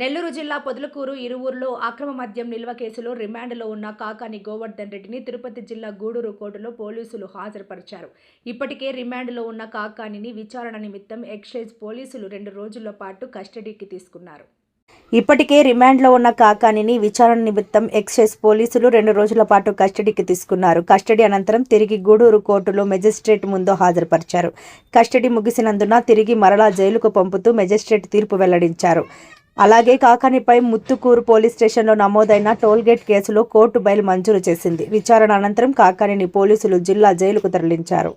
నెల్లూరు జిల్లా పొదలకూరు ఇరువురులో అక్రమ మద్యం నిల్వ కేసులో రిమాండ్లో ఉన్న కాకాని గోవర్ధన్ రెడ్డిని తిరుపతి జిల్లా గూడూరు కోర్టులో పోలీసులు హాజరుపరిచారు. ఇప్పటికే రిమాండ్లో ఉన్న కాకానిని విచారణ నిమిత్తం ఎక్సైజ్ పోలీసులు రెండు రోజుల పాటు కస్టడీకి తీసుకున్నారు. ఇప్పటికే రిమాండ్లో ఉన్న కాకానిని విచారణ నిమిత్తం ఎక్సైజ్ పోలీసులు రెండు రోజుల పాటు కస్టడీకి తీసుకున్నారు. కస్టడీ అనంతరం తిరిగి గూడూరు కోర్టులో మెజిస్ట్రేట్ ముందు హాజరుపరిచారు. కస్టడీ ముగిసినందున తిరిగి మరలా జైలుకు పంపుతూ మెజిస్ట్రేట్ తీర్పు వెల్లడించారు. అలాగే కాకానిపై ముత్తుకూరు పోలీస్ స్టేషన్లో నమోదైన టోల్గేట్ కేసులో కోర్టు బెయిల్ మంజూరు చేసింది. విచారణ అనంతరం కాకానిని పోలీసులు జిల్లా జైలుకు తరలించారు.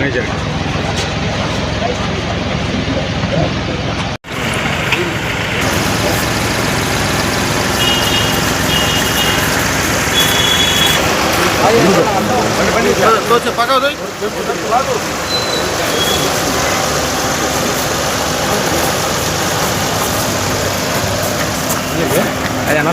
మేజర్ दो से पकाओ दो अरे ना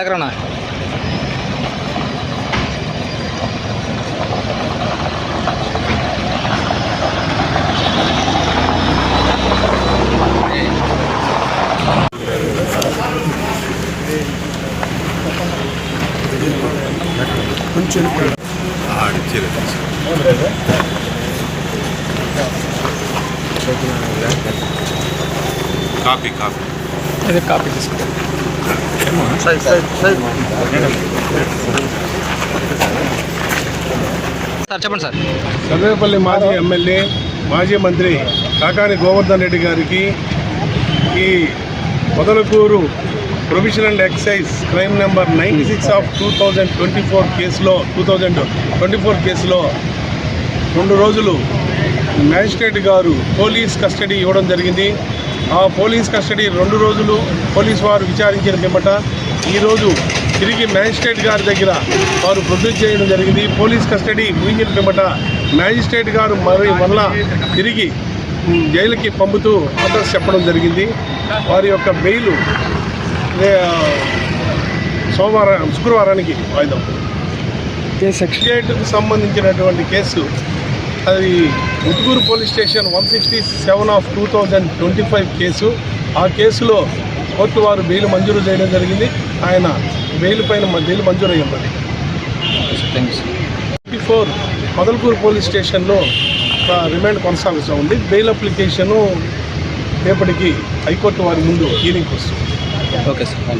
చాలు. బ్యాక్గ్రౌండ్ కాపీ కాపీ అదే కాపీ తీసుకో సార్ చెప్పండి సార్. సర్వేపల్లి మాజీ ఎమ్మెల్యే మాజీ మంత్రి కాకాని గోవర్ధన్ రెడ్డి గారికి ఈ Modalakuru provisional excise crime number ninety six of two thousand twenty four కేసులో టూ థౌజండ్ ట్వంటీ ఫోర్ కేసులో రెండు రోజులు మ్యాజిస్ట్రేట్ గారు పోలీస్ కస్టడీ ఇవ్వడం జరిగింది. పోలీస్ కస్టడీ రెండు రోజులు పోలీస్ వారు విచారించిన పిమ్మట ఈరోజు తిరిగి మ్యాజిస్ట్రేట్ గారి దగ్గర వారు ప్రొడ్యూస్ చేయడం జరిగింది. పోలీస్ కస్టడీ ముగించిన పిమ్మట మ్యాజిస్ట్రేట్ గారు మరి మళ్ళా తిరిగి జైలుకి పంపుతూ ఆర్డర్స్ చెప్పడం జరిగింది. వారి యొక్క బెయిల్ సోమవారం శుక్రవారానికి వాయిదా. సెక్రటరీకి సంబంధించినటువంటి కేసు అది Muthukur police station one sixty seven of two thousand twenty five case. ఆ కేసులో కోర్టు వారు బెయిల్ మంజూరు చేయడం జరిగింది. ఆయన బెయిల్ పైన మ- బెయిల్ మంజూరు అయ్యి ఉన్నది. Thank you twenty four Modalakuru police స్టేషన్లో రిమాండ్ కొనసాగుతూ ఉంది. బెయిల్ అప్లికేషను రేపటికి హైకోర్టు వారి ముందు హీరింగ్కి వస్తుంది. Okay sir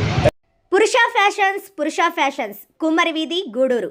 Purusha fashions Purusha fashions. కుమ్మరి వీధి గూడూరు.